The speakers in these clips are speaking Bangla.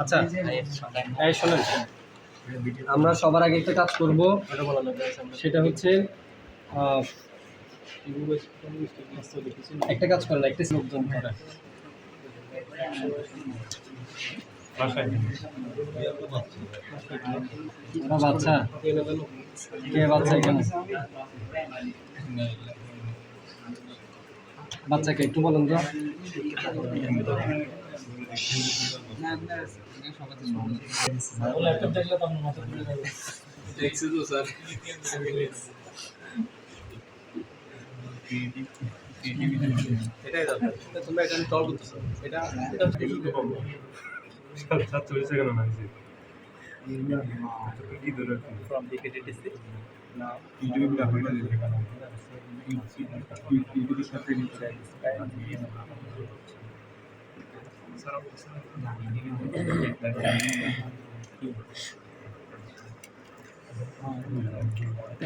আচ্ছা শোনেন আমরা সবার আগে একটা কাজ করব। সেটা হচ্ছে একটা কাজ করেন, একটা লোকজন বাচ্চা। কে বাচ্চা এখানে? বাচ্চাকে একটু বলুন তো। টল করতেছো এটা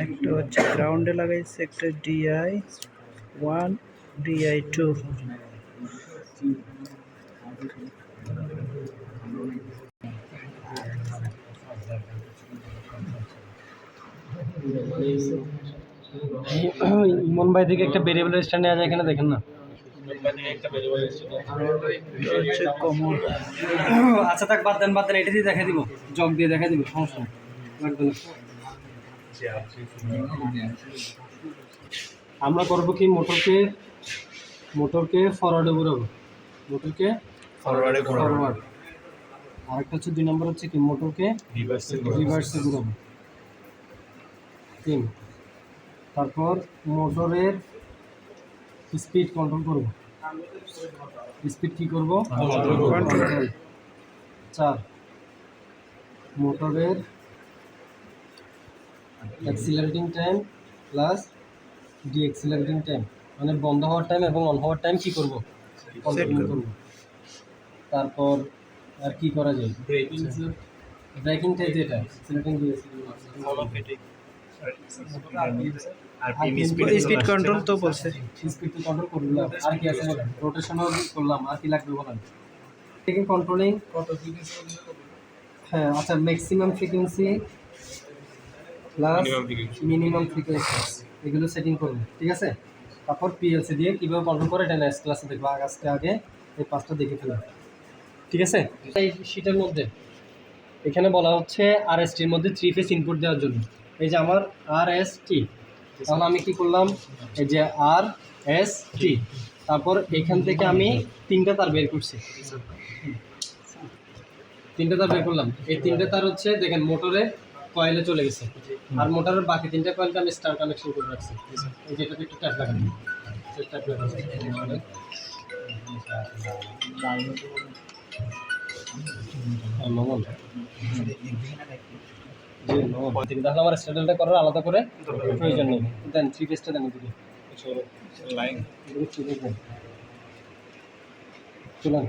একটা হচ্ছে গ্রাউন্ডে লাগাইছে একটা DI one DI two Emon ভাই থেকে একটা ভেরিয়েবল স্ট্যান্ড নেওয়া যায় এখানে দেখেন না। আচ্ছা থাক বাদ দেন বাদ দেন এটা দিয়ে দেখা দিব। জগ দিয়ে দেখা দিব সমস্যা আমরা করব কি মোটরকে মোটরকে ফরওয়ার্ডে ঘুরাবো। মোটরকে ফরওয়ার্ডে ফরওয়ার্ড আরেকটা হচ্ছে দুই নম্বর হচ্ছে কি মোটরকে রিভার্সে ঘুরাবো। তিন। তারপর মোটরের স্পিড কন্ট্রোল করব। স্পিড কি করব. চার। মোটরের accelerating time plus D accelerating time মানে বন্ধ হওয়ার টাইম এবং অন হওয়ার টাইম কি করব? কন্ট্রোল করব। তারপর আর কি করা যায়? ব্রেকিং টাইম যেটা অ্যাক্সিলারেটিং স্পিড কন্ট্রোল তো বলছে। স্পিড তো কন্ট্রোল করলাম আর কি আছে বলেন? রোটেশনও করলাম আর কি লাগবে বলেন? টেকিং কন্ট্রোলিং হ্যাঁ আচ্ছা maximum frequency plus minimum frequency এগুলো সেটিং করবেন ঠিক আছে? তারপর পিএলসি দিয়ে কীভাবে কন্ট্রোল করে এটা নেক্সট ক্লাসে দেখব। আজকে আগে এই পাঁচটা দেখে ফেলাম ঠিক আছে? এই শীটের মধ্যে। এখানে বলা হচ্ছে আর এস টির মধ্যে থ্রি ফেস ইনপুট দেওয়ার জন্য। এই যে আমার আর এস টি তাহলে আমি কি করলাম? এই যে আর এস টি তারপর এখান থেকে আমি তিনটা তার বের করছি। তিনটা তার বের করলাম। এই তিনটা তার হচ্ছে, দেখেন, মোটরে কয়েলে চলে গেছে। আর মোটরের বাকি তিনটা কয়েলকে আমি স্টার কানেকশন করে রাখছি। এই যে এটাতে একটু ট্যাপ লাগানো। ট্যাপ। তাহলে আমার স্টাডেলটা করার আলাদা করে প্রয়োজন নেই। দেন থ্রি পেজটা দেন পেজ দেন। চলেন।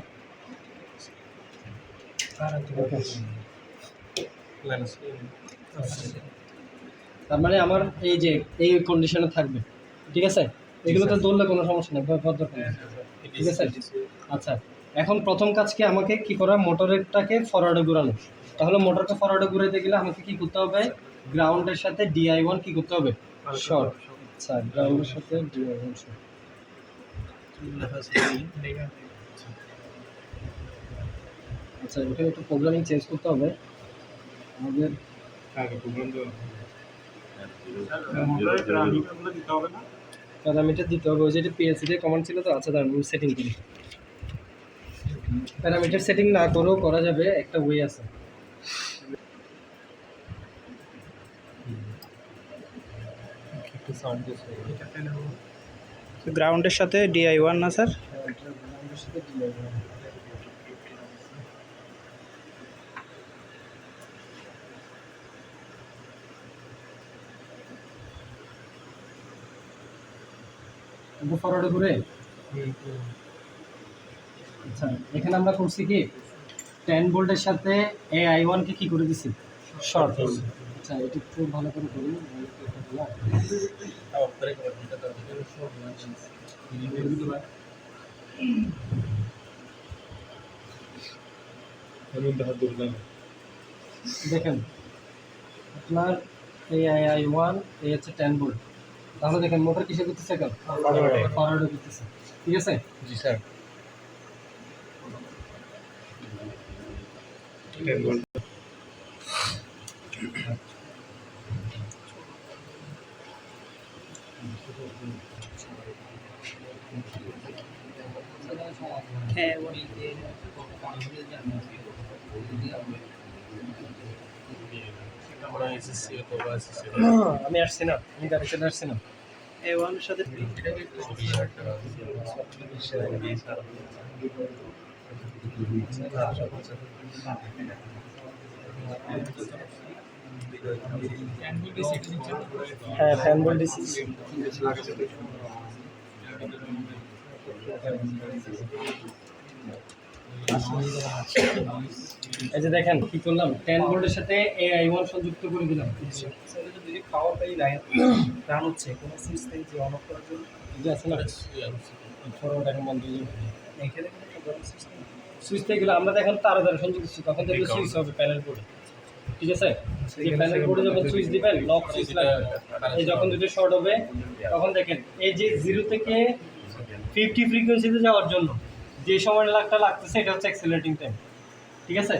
তার মানে আমার এই যে এই কন্ডিশনে থাকবে। ঠিক আছে? এগুলো তো ধরলে কোনো সমস্যা নেই দরকার নেই। ঠিক আছে? আচ্ছা। এখন প্রথম কাজকে আমাকে কি করা? মোটরেরটাকে ফরওয়ার্ডে ঘোরানো। তাহলে মোটরটা ফরওয়ার্ডে ঘুরাতে গেলে আমাকে কি করতে হবে? গ্রাউন্ডের সাথে ডিআই ওয়ান কি করতে হবে? শর্ট আচ্ছা গ্রাউন্ডের সাথে ডিআই ওয়ান শর্ট আচ্ছা এখানে একটু প্রোগ্রামিং চেঞ্জ করতে হবে। আমাদের প্যারামিটার দিতে হবে ওই যেটা পিএলসি তে কমান্ড ছিল তো আচ্ছা দাঁড়ান আমি সেটিং করি। প্যারামিটার সেটিং না করেও করা যাবে একটা ওয়ে আছে। গ্রাউন্ডের সাথে ডিআই ওয়ান না স্যার? ফরওয়ার্ডে ঘুরে আচ্ছা এখানে আমরা করছি কি? টেন ভোল্টের সাথে এ আই ওয়ানকে কী করে দিছি? শর্ট আচ্ছা এটি খুব ভালো করে করুন দেখেন আপনার এই আই আই ওয়ান এই হচ্ছে টেন তাহলে দেখেন মোটর কিসে করতেছে এখন? ফরওয়ার্ডে ঠিক আছে? জি স্যার। আমি আসছি না। আমি চলে আসছি না। সাথে হ্যাঁ ফ্যান ভোল্ট ডিসি এই যে দেখেন কি করলাম টেন ভোল্টের সাথে এ আই ওয়ান সংযুক্ত করে দিলাম। যদি পাওয়ার পাই লাইন রান হচ্ছে কোনো সুইচ নেই যে অন অফ করার জন্য। যে আছে না? ফরওয়ার্ড এখন বন্ধ হয়ে যাবে এখানে সুইচ থেকে গেলে আমরা দেখেন তার সংযুক্ত ছিল তখন দেখলে সুইচ হবে প্যানেল বোর্ডে ঠিক আছে? এই প্যানেল বোর্ডে যখন সুইচ দিবেন লক সুইচ লাগবে। এই যখন দুটো শর্ট হবে তখন দেখেন এই যে জিরো থেকে ফিফটি ফ্রিকোয়েন্সিতে যাওয়ার জন্য যে সময় লাগটা লাগতেছে এটা হচ্ছে অ্যাক্সিলারেটিং টাইম ঠিক আছে?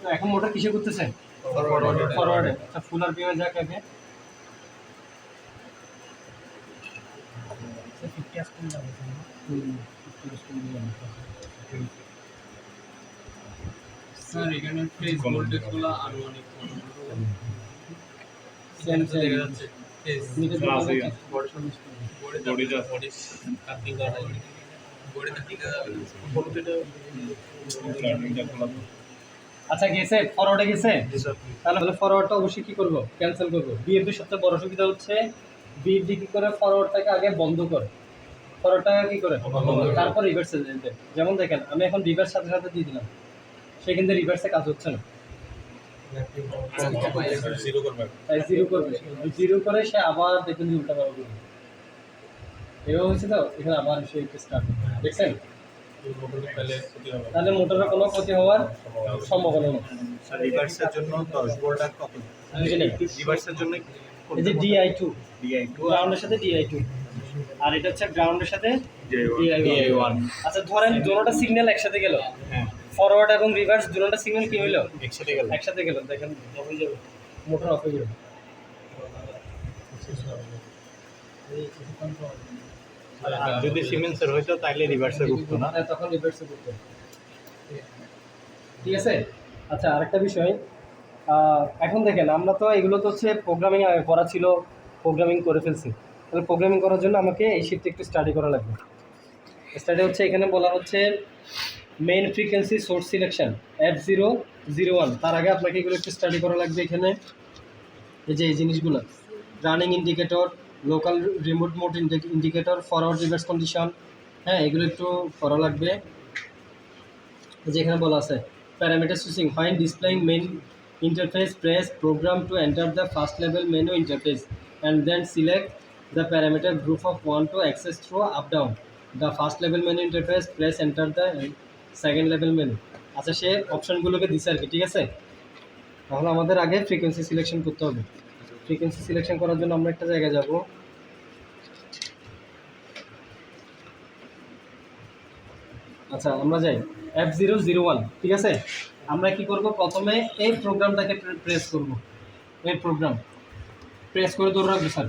তো এখন মোটর কিসে করতেছে ফরওয়ার্ডে আচ্ছা ফুল আর পিএমে যাক আগে। স্যার এখানে ফেজ ভোল্টেজগুলো আনুমানিক সেম দেখা যাচ্ছে ফেজ বোর্ডে বডি যা বডি কাটিং করা আচ্ছা গেছে? ফরওয়ার্ডে গেছে? তাহলে ফরওয়ার্ডটা অবশ্যই কি করব? ক্যান্সেল করব। বিএফডির সবচেয়ে বড় সুবিধা হচ্ছে বিএফডি কি করে? ফরওয়ার্ডটাকে আগে বন্ধ করে। ফরওয়ার্ডটাকে কি করে? তারপর রিভার্সে দেয় যেমন দেখেন আমি এখন রিভার্স সাথে সাথে দিয়ে দিলাম। সে কিন্তু রিভার্সে কাজ হচ্ছে না। জিরো করবে জিরো করবে। জিরো করে সে আবার দেখবেন উল্টা পাল্টা করবে। এভাবে হচ্ছে তো? এখানে আবার সে স্টার্ট দেখছেন তাহলে ক্ষতি হবে তাহলে মোটরের কোনো ক্ষতি হওয়ার সম্ভাবনা নেই। রিভার্সের জন্য দশ ভোল্ট আর কত? রিভার্সের জন্য এই যে ডিআই টু ডিআই টু গ্রাউন্ডের সাথে ডিআই টু আর এটা হচ্ছে গ্রাউন্ডের সাথে ডিআই ওয়ান আচ্ছা ধরেন দুটোটা সিগন্যাল একসাথে গেল। হ্যাঁ। ফরওয়ার্ড এবং রিভার্স দুটোটা সিগন্যাল কি হইল? একসাথে গেল। একসাথে গেল। দেখেন অফ হয়ে যাবে। মোটর অফ হয়ে যাবে। আর যদি সিমেন্সের হইতো তাহলে রিভার্সের উঠতো না। হ্যাঁ, তখন রিভার্সে করতে ঠিক আছে? আচ্ছা আরেকটা বিষয়। এখন দেখেন আমরা তো এগুলো তো হচ্ছে প্রোগ্রামিং করা ছিল প্রোগ্রামিং করে ফেলছি। তাহলে প্রোগ্রামিং করার জন্য আমাকে এই শিফটে একটু স্টাডি করা লাগবে। স্টাডি হচ্ছে এখানে বলা হচ্ছে main frequency source selection F zero zero one তার আগে আপনাকে এগুলো একটু স্টাডি করা লাগবে এখানে। এই যে এই জিনিসগুলো running indicator local remote mode indicator forward reverse condition হ্যাঁ এগুলো একটু করা লাগবে। এই যে এখানে বলা আছে parameter switching fine displaying main interface press program to enter the first level menu interface and then select the parameter group of one two access through up down the first level menu interface press enter the second level menu আচ্ছা সে অপশনগুলোকে দিছে আর কি, ঠিক আছে? তাহলে আমাদের আগে ফ্রিকোয়েন্সি সিলেকশন করতে হবে। ফ্রিকোয়েন্সি সিলেকশন করার জন্য আমরা একটা জায়গায় যাব। আচ্ছা আমরা যাই। এফ জিরো জিরো ওয়ান ঠিক আছে? আমরা কি করব? প্রথমে এই প্রোগ্রামটাকে প্রেস করব। এই প্রোগ্রাম। প্রেস করে ধরে রাখব স্যার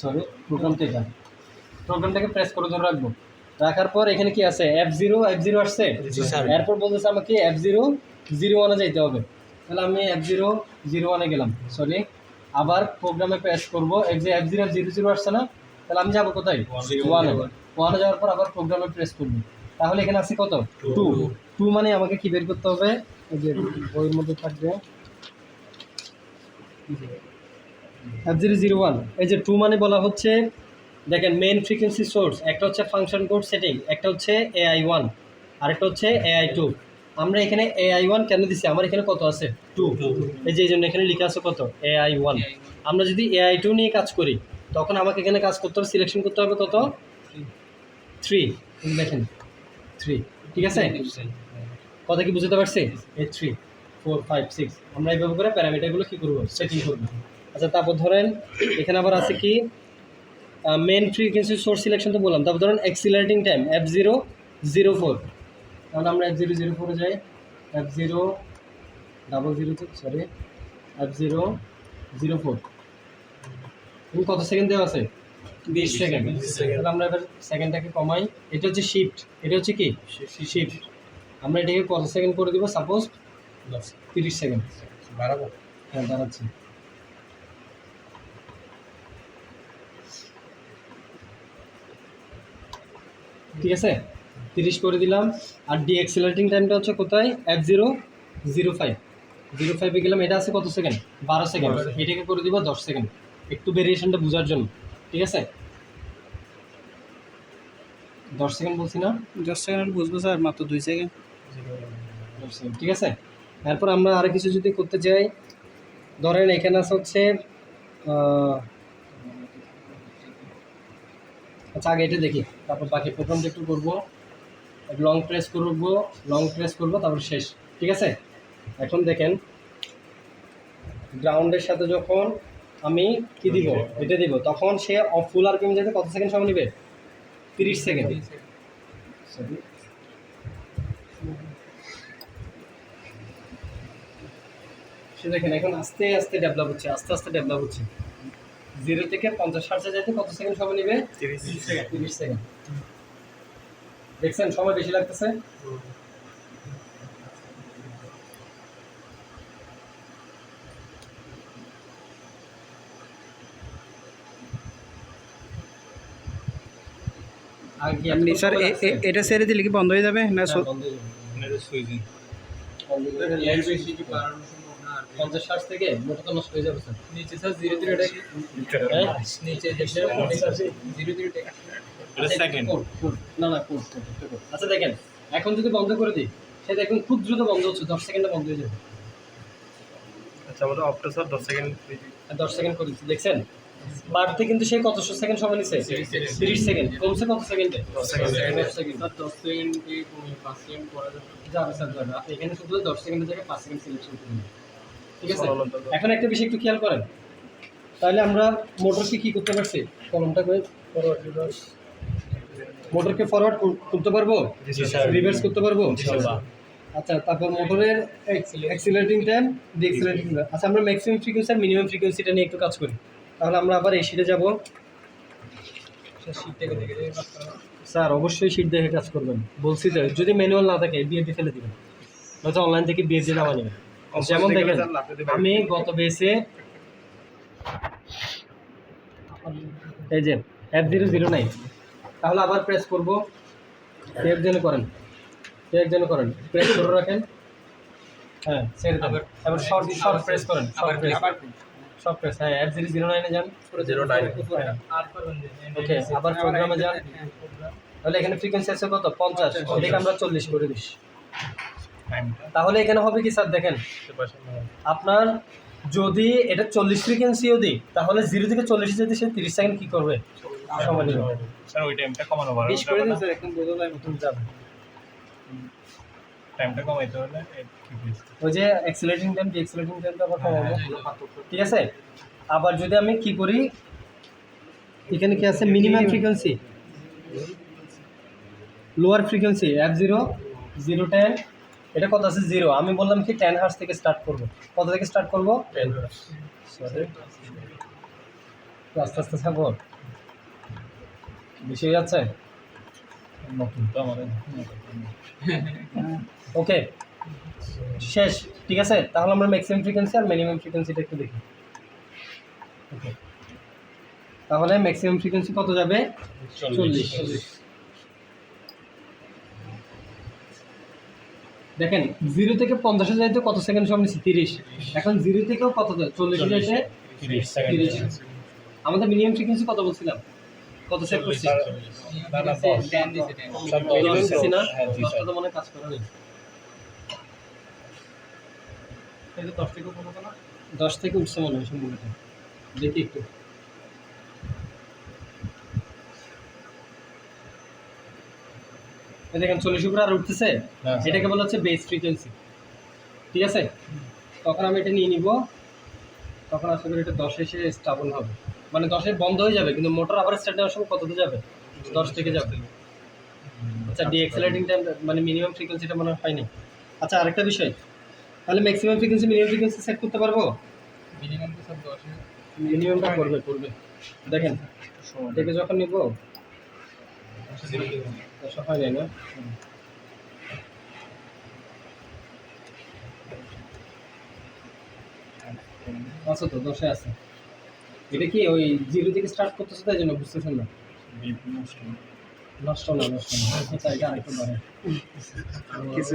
সরি প্রোগ্রামটা এটা। প্রোগ্রামটাকে প্রেস করে ধরে রাখব। রাখার পর এখানে কি আছে? এফ জিরো এফ জিরো আসছে? এরপর বলতেছে আমাকে এফ জিরো জিরো ওয়ানে যাইতে হবে। তাহলে আমি এফ জিরো জিরো ওয়ানে গেলাম। সরি আবার প্রোগ্রামে প্রেস করব। এই যে এফ জিরো জিরো জিরো আসছে না তাহলে আমি যাব কোথায়? ওয়ানে ওয়ানে যাওয়ার পর আবার প্রোগ্রামে প্রেস করব। তাহলে এখানে আছে কত? টু টু মানে আমাকে কি বের করতে হবে? এই যে বইয়ের মধ্যে থাকবে। এফ জিরো জিরো ওয়ান এই যে টু মানে বলা হচ্ছে দেখেন মেইন ফ্রিকোয়েন্সি সোর্স একটা হচ্ছে ফাংশন কোড সেটিং একটা হচ্ছে এআই ওয়ান আরেকটা হচ্ছে এআই টু আমরা এখানে এআই ওয়ান কেন দিছি? আমার এখানে কত আছে? টু এই যে জন্য এখানে লেখা আছে কত? এআই ওয়ান আমরা যদি এআই টু নিয়ে কাজ করি, তখন আমাকে এখানে কাজ করতে হবে সিলেকশন করতে হবে কত? থ্রি দেখেন থ্রি ঠিক আছে? কথা কি বুঝতে পারছি? এই থ্রি ফোর ফাইভ সিক্স আমরা এইভাবে করে প্যারামিটারগুলো কী করব? সেটিং করব। আচ্ছা তারপর ধরেন, এখানে আবার আছে কি? মেন ফ্রিকোয়েন্সি সোর্স সিলেকশন তো বললাম। তারপর ধরুন accelerating time F zero zero four তাহলে আমরা এফ জিরো জিরো ফোরে যাই। F zero double zero sorry F zero zero four তুমি কত সেকেন্ড দেওয়া আছে? বিশ সেকেন্ড তাহলে আমরা এবার সেকেন্ডটাকে কমাই। এটা হচ্ছে শিফট এটা হচ্ছে কি? শিফট আমরা এটাকে কত সেকেন্ড করে দিব? সাপোজ তিরিশ সেকেন্ড বাড়াবো হ্যাঁ দাঁড়াচ্ছি। ঠিক আছে? তিরিশ করে দিলাম। আর ডি এক্সিলারেটিং টাইমটা হচ্ছে কোথায়? F zero zero five zero ফাইভে গেলাম এটা আছে কত সেকেন্ড বারো সেকেন্ড এটাকে করে দিব দশ সেকেন্ড একটু ভেরিয়েশনটা বোঝার জন্য। ঠিক আছে? দশ সেকেন্ড বলছি না? দশ সেকেন্ড বুঝব স্যার মাত্র দুই সেকেন্ড দশ সেকেন্ড ঠিক আছে? তারপর আমরা আরও কিছু যদি করতে চাই ধরেন এখানে আছে হচ্ছে আচ্ছা আগে এটা দেখি। তারপর বাকি প্রোগ্রামটা একটু করব। লং প্রেস করব লং প্রেস করব, তারপর শেষ। ঠিক আছে? এখন দেখেন গ্রাউন্ডের সাথে যখন আমি কি দিব? এটা দিব। তখন সে অফ ফুল আর পিম যেতে কত সেকেন্ড সময় নেবে? তিরিশ সেকেন্ড সে দেখেন, এখন আস্তে আস্তে ডেভেলপ হচ্ছে, আস্তে আস্তে ডেভেলপ হচ্ছে। জিরো থেকে পঞ্চাশ ষাটে যাইতে কত সেকেন্ড সময় নেবে। তিরিশ সেকেন্ড। তিরিশ সেকেন্ড। দেখছেন সময় বেশি লাগতেছে? আর কি আপনি স্যার এটা ছেড়ে দিলে কি বন্ধ হয়ে যাবে না হ্যাঁ, বন্ধ হয়ে যাবে। সুইজিং বন্ধ হয়ে পঞ্চাশ ষাট থেকে মোটা তো নষ্ট হয়ে যাবে স্যার। নিচে স্যার জিরো জিরো হ্যাঁ? নিচে জিরো জিরো। না না। আচ্ছা দেখেন এখন যদি বন্ধ করে দিই সে দেখুন খুব দ্রুত বন্ধ হচ্ছে দশ সেকেন্ডে বন্ধ হয়ে যাবে। আচ্ছা আমাদের অপটা স্যার দশ সেকেন্ড দশ সেকেন্ড করে দিচ্ছি দেখছেন? বাড়তে কিন্তু সে কতশো সেকেন্ড সময় নিচ্ছে তিরিশ সেকেন্ড। কমছে কত সেকেন্ডে? দশ সেকেন্ড। দশ সেকেন্ড। পাঁচ সেকেন্ড করা যাবে। যাবে স্যার যাবে। আপনি এখানে শুধু দশ সেকেন্ডের জায়গায় পাঁচ সেকেন্ড সিলেকশন করুন। ঠিক আছে? এখন একটা বিষয় একটু খেয়াল করেন। তাহলে আমরা মোটরকে কি করতে পারছি? কলমটা করে মোটরকে ফরওয়ার্ড করতে পারব? রিভার্স করতে পারব? আচ্ছা তারপর মোটরের অ্যাক্সিলারেটিং টাইম ডিএক্সিলারেটিং আচ্ছা আমরা ম্যাক্সিমাম ফ্রিকোয়েন্সি আর মিনিমাম ফ্রিকোয়েন্সিটা নিয়ে একটু কাজ করি। তাহলে আমরা আবার এই শিটে যাব। করা। স্যার অবশ্যই শিট দেখে কাজ করবেন। বলছি যে যদি ম্যানুয়াল না থাকে বিএডি ফেলে দিবেন। নয়তো অনলাইন থেকে বিএডি নামা নেবেন। যেমন দেখেন আমি গত বেসে এই যে এফ জিরো জিরো নাইন তাহলে আবার প্রেস করব। সেভ যেন করেন। সেভ যেন করেন। প্রেস করে রাখেন। হ্যাঁ ছেড়ে দেবেন এবার শর্ট শর্ট প্রেস করেন শর্ট প্রেস শর্ট প্রেস হ্যাঁ এফ জিরো জিরো নাইনে যান। জিরো নাইন আর ওকে আবার প্রোগ্রামে যান। তাহলে এখানে ফ্রিকোয়েন্সি আছে কত? পঞ্চাশ। ওদিকে আমরা চল্লিশ করে দিস। তাহলে এখানে হবে কি স্যার দেখেন। আপনার যদি এটা চল্লিশ ফ্রিকোয়েন্সিও দিই তাহলে জিরো থেকে চল্লিশ যেতে সে তিরিশ সেকেন্ড কী করবে? সময় স্যার ওই টাইমটা কমানো পারো বিশ করে দিন স্যার এখন বোঝা যায় নতুন যাবে টাইমটা কমাইতে হলে ওই যে অ্যাক্সিলেটিং টাইম ডি অ্যাক্সিলেটিং টাইমটা আবার কমাবো। ঠিক আছে? আবার যদি আমি কি করি এখানে কি আছে? Minimum frequency lower frequency F zero zero ten এটা কত আছে? জিরো। আমি বললাম কি টেন হার্স থেকে স্টার্ট করব। কত থেকে স্টার্ট করব? টেন সরি আস্তে আস্তে থাকব বেশি হয়ে যাচ্ছে? আমাদের ওকে শেষ। ঠিক আছে? তাহলে আমরা ম্যাক্সিমাম ফ্রিকোয়েন্সি আর মিনিমাম ফ্রিকোয়েন্সিটা একটু দেখি। ওকে তাহলে ম্যাক্সিমাম ফ্রিকোয়েন্সি কত যাবে? চল্লিশ। দেখেন জিরো থেকে পঞ্চাশে যাইতে কত সেকেন্ড সময় নিচ্ছে? তিরিশ। এখন জিরো থেকেও কত চল্লিশে যাইতে তিরিশ তিরিশ। আমাদের মিনিমাম ফ্রিকোয়েন্সি কত বলছিলাম? কত সেট করছি? না হ্যাঁ, দশটা তো মনে কাজ করা নেই দশ থেকে উঠছে মনে হয় সম্ভবত। দেখি একটু। দেখেন চল্লিশ উপরে আর উঠতেছে। হ্যাঁ, এটাকে বলা হচ্ছে বেস ফ্রিকোয়েন্সি ঠিক আছে? তখন আমি এটা নিয়ে নিব। তখন আশা করি এটা দশে এসে স্টাবল হবে। মানে দশে বন্ধ হয়ে যাবে কিন্তু মোটর আবার স্টার্ট দেওয়ার সময় কততে যাবে? দশ থেকে যাবে। আচ্ছা ডিএক্সেলারেটিং টাইম মানে মিনিমাম ফ্রিকোয়েন্সিটা মনে হয় হয়নি। আচ্ছা আরেকটা বিষয়। তাহলে maximum frequency minimum frequency set করতে পারব? মিনিমাম তো সব দশে। মিনিমামটা করবে করবে। দেখেন থেকে যখন নিব। দশা হয় না আচ্ছা তো দশে আছে। এটা কি ওই জিরো থেকে স্টার্ট করতেছে তাই জন্য বুঝতেছেন না? নষ্ট না। নষ্ট না আচ্ছা এটা আরেকটু বাড়ে কিছু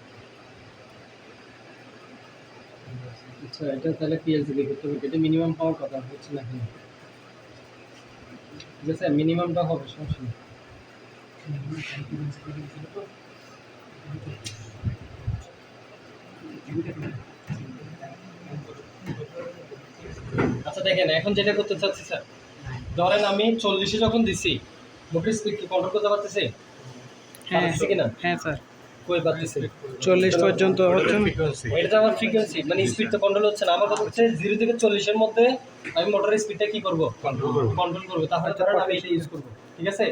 আচ্ছা এটা তাহলে দিয়ে করতে হবে এটা মিনিমাম পাওয়ার কথা হচ্ছে না কেন? ঠিক আছে মিনিমামটা হবে সমস্যা নেই। আচ্ছা দেখেন এখন যেটা করতে চাচ্ছি স্যার ধরেন আমি চল্লিশে যখন দিছি মোটর স্পিড কি কন্ট্রোল করতে পারতেছি হ্যাঁ কিনা? হ্যাঁ স্যার। কই পারতেছি চল্লিশ পর্যন্ত হচ্ছে এটা তো আমার ফ্রিকোয়েন্সি মানে স্পিড তো কন্ট্রোল হচ্ছে না। আমার কথা হচ্ছে জিরো থেকে চল্লিশের মধ্যে আমি মোটরের স্পিডটা কি করব? কন্ট্রোল করব। কন্ট্রোল করব। তাহলে ধরেন আমি এটা ইউজ করব। ঠিক আছে?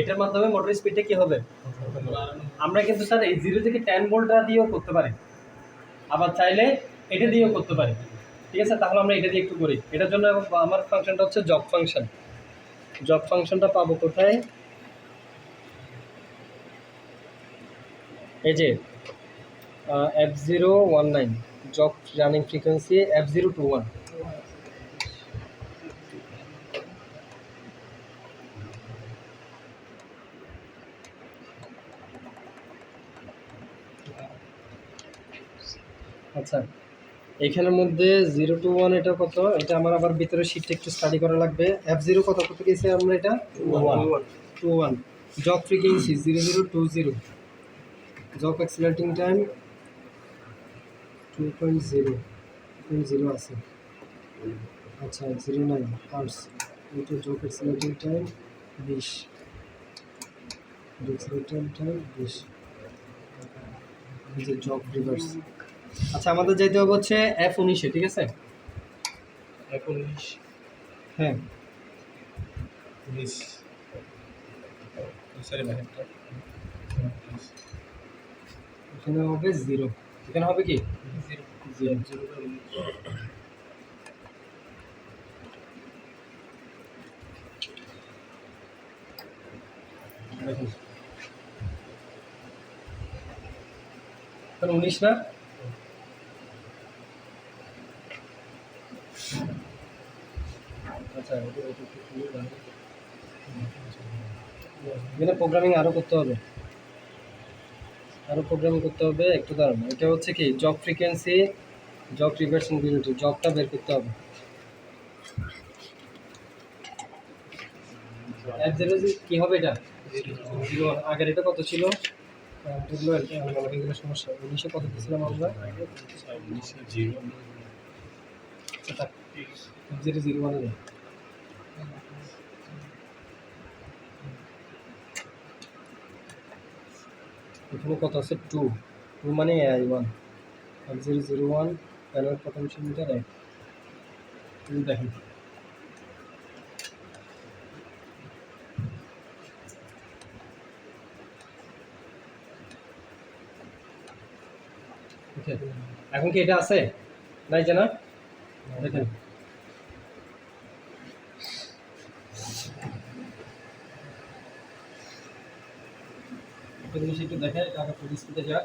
এটার মাধ্যমে মোটরের স্পিডটা কি হবে? আমরা কিন্তু স্যার এই জিরো থেকে টেন ভোল্টটা দিয়েও করতে পারি। আবার চাইলে এটা দিয়েও করতে পারি। ঠিক আছে? তাহলে আমরা এটা দিয়ে একটু করি। এটার জন্য আমার ফাংশনটা হচ্ছে জব ফাংশন জব ফাংশনটা পাবো কোথায়? এই যে F zero one nine jog running frequency F zero two one আচ্ছা এখানের মধ্যে জিরো টু ওয়ান এটা কত? এটা আমার আবার ভিতরে শিটটা একটু স্টাডি করা লাগবে। এফ জিরো কত কত গেছে আমরা এটা? Two one job frequency zero zero two zero job accelerating time two point zero point zero আছে। আচ্ছা জিরো নাইন আর্টস এটা জব অ্যাক্সিলারেটিং টাইম বিশ। অ্যাক্সিলারেটিং টাইম বিশ। যে জব রিভার্স আচ্ছা আমাদের যেতে হবে হচ্ছে এফ উনিশে ঠিক আছে? এখন উনিশ। হ্যাঁ। উনিশ। সরি এখানে হবে জিরো এখানে হবে কি? এখন উনিশ না? আচ্ছা। এখানে প্রোগ্রামিং আরও করতে হবে। আরও প্রোগ্রামিং করতে হবে একটু দাঁড়ানো। এটা হচ্ছে কি jog frequency jog reversibility জবটা বের করতে হবে। জিরো কি হবে এটা? জিরো আগের এটা কত ছিল? বুঝলো আর কি এগুলো সমস্যা। উনিশে কত দিয়েছিলাম আমরা। জিরো জিরো জিরো ওয়ানে এখানে কত আছে? টু টু মানে আই ওয়ান এক zero zero one panel potential meter এক। দেখেন। এখন কি এটা আছে? নাই জানা? দেখেন। জিনিস একটু দেখেন যাক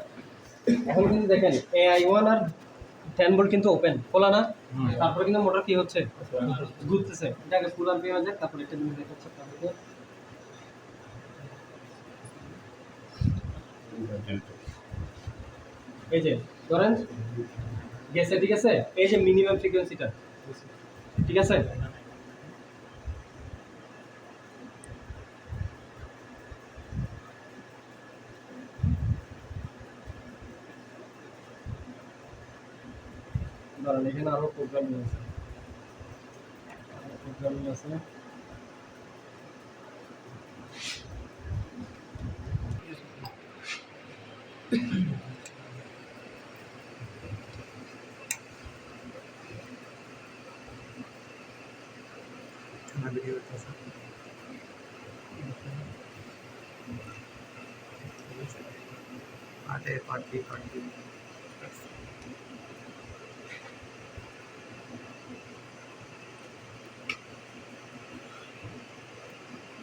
এখন কিন্তু দেখেন এ আই ওয়ান আর টেন ভোল্ট কিন্তু ওপেন খোলা না। তারপরে কিন্তু মোটর কি হচ্ছে? ঘুরতেছে। এটা আগে ফুল আর পেয়ে যাক তারপরে এটা তুমি দেখাচ্ছ এই যে ধরেন গেছে ঠিক আছে? এই যে মিনিমাম ফ্রিকোয়েন্সিটা ঠিক আছে? এখানে আরও প্রোগ্রামিং আছে প্রোগ্রামিং আছে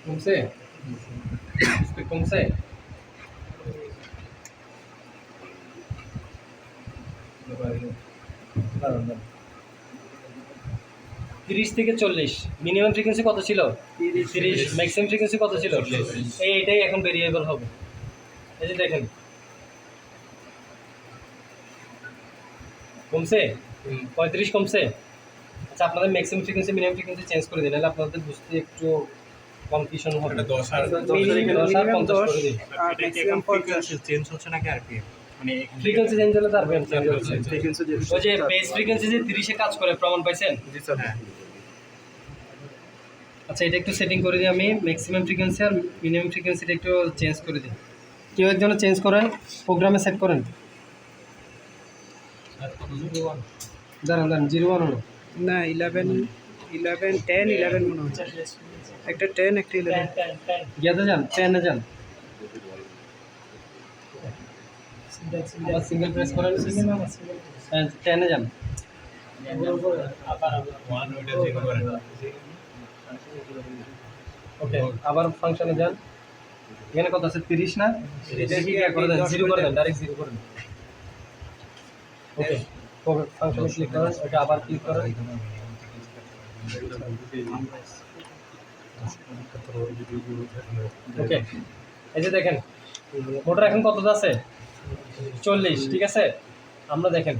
কমছে? স্পিড কমছে। তিরিশ থেকে চল্লিশ। মিনিমাম ফ্রিকোয়েন্সি কত ছিল? তিরিশ ম্যাক্সিমাম ফ্রিকোয়েন্সি কত ছিল? এই এটাই এখন ভেরিয়েবল হবে। এই যে দেখেন। কমছে? পঁয়ত্রিশ কমছে? আচ্ছা আপনাদের maximum frequency minimum frequency change করে দিন। নাহলে আপনাদের বুঝতে একটু কনফিউশন হবে। এটা দশ আর মিনিমাম দশ আর পঞ্চাশ করে দিন। আর ম্যাক্সিমাম পঞ্চাশ। চেঞ্জ হচ্ছে নাকি আর কি? মানে ফ্রিকোয়েন্সি চেঞ্জ হলে তার ব্যায়াম চেঞ্জ হচ্ছে। ফ্রিকোয়েন্সি যে ওই যে বেস ফ্রিকোয়েন্সি যে তিরিশে কাজ করে প্রমাণ পাইছেন? জি স্যার। হ্যাঁ। আচ্ছা এটা একটু সেটিং করে দিই আমি। ম্যাক্সিমাম ফ্রিকোয়েন্সি আর মিনিমাম ফ্রিকোয়েন্সিটা একটু চেঞ্জ করে দিই। কেউ একজনে চেঞ্জ করেন প্রোগ্রামে সেট করেন। দাঁড়ান দাঁড়ান জিরো ওয়ান হলো। না ইলেভেন ইলেভেন টেন ইলেভেন মনে হচ্ছে। একটা টেন একটা ইলেভেন ইয়াতে যান টেনে যান। সিঙ্গেল প্রেস করেন হ্যাঁ টেনে যান। ওকে আবার ফাংশনে যান। এখানে কত আছে? তিরিশ না? এটা কি করে দেন? জিরো করে দেন ডাইরেক্ট জিরো করে দেন। ওকে ফাংশনে ক্লিক করেন ওটা আবার ক্লিক করেন। এই যে দেখেন, মোটর এখন কত আছে? চল্লিশ, ঠিক আছে? আমরা দেখেন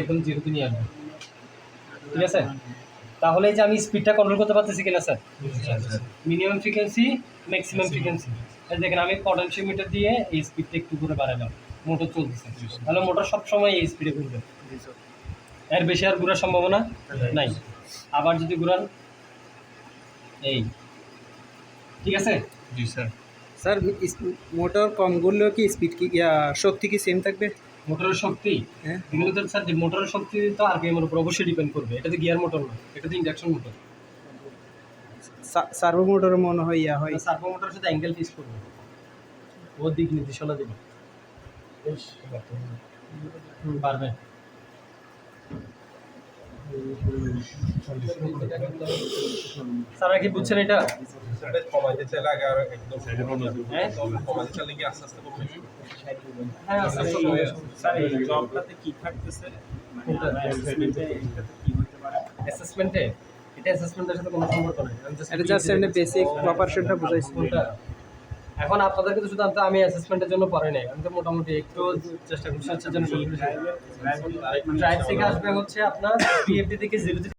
একদম জিরোতে নিয়ে আসব ঠিক আছে? তাহলে যে আমি স্পিডটা কন্ট্রোল করতে পারতেছি কিনা, sir? Minimum frequency maximum frequency দেখেন, আমি পটেনশিওমিটার দিয়ে এই স্পিডটা একটু করে বাড়ালাম মোটর চলতেছে। তাহলে মোটর সবসময় এই স্পিডে ঘুরবে। এর বেশি আর ঘোরার সম্ভাবনা নাই। আবার যদি ঘুরান এই। ঠিক আছে? জি স্যার। স্যার মোটর কম ঘুরলেও কি স্পিড কি শক্তি কি সেম থাকবে? মোটরের শক্তি? হ্যাঁ। স্যার মোটরের শক্তি তো আরপিএম এর উপর অবশ্যই ডিপেন্ড করবে। এটা তো গিয়ার মোটর না এটা তো ইন্ডাকশন মোটর সার্ভো মোটর মনে হয় ইয়া হয়। সার্ভো মোটরের সাথে অ্যাঙ্গেল ফিক্স করবে। ও দিক নির্দেশনা দেবে। পারবে। স্যার কি বুঝছেন এটা? এটা কমাইতে চাইলে আগে আর একদম হ্যাঁ কমাইতে চাইলে কি আস্তে আস্তে কমবে হ্যাঁ আস্তে আস্তে কমবে। স্যার এই জবটাতে কি থাকতেছে? অ্যাসেসমেন্টে এটা অ্যাসেসমেন্টের সাথে কোনো সম্পর্ক নেই। এটা জাস্ট এমনি বেসিক অপারেশনটা বুঝাইছি। কোনটা? এখন আপনাদেরকে তো শুধু আমি- আমি অ্যাসেসমেন্টের জন্য পরে নাই। আমি তো মোটামুটি একটু চেষ্টা করছি হচ্ছে থেকে আসবে হচ্ছে আপনার পিএফডি থেকে জিরো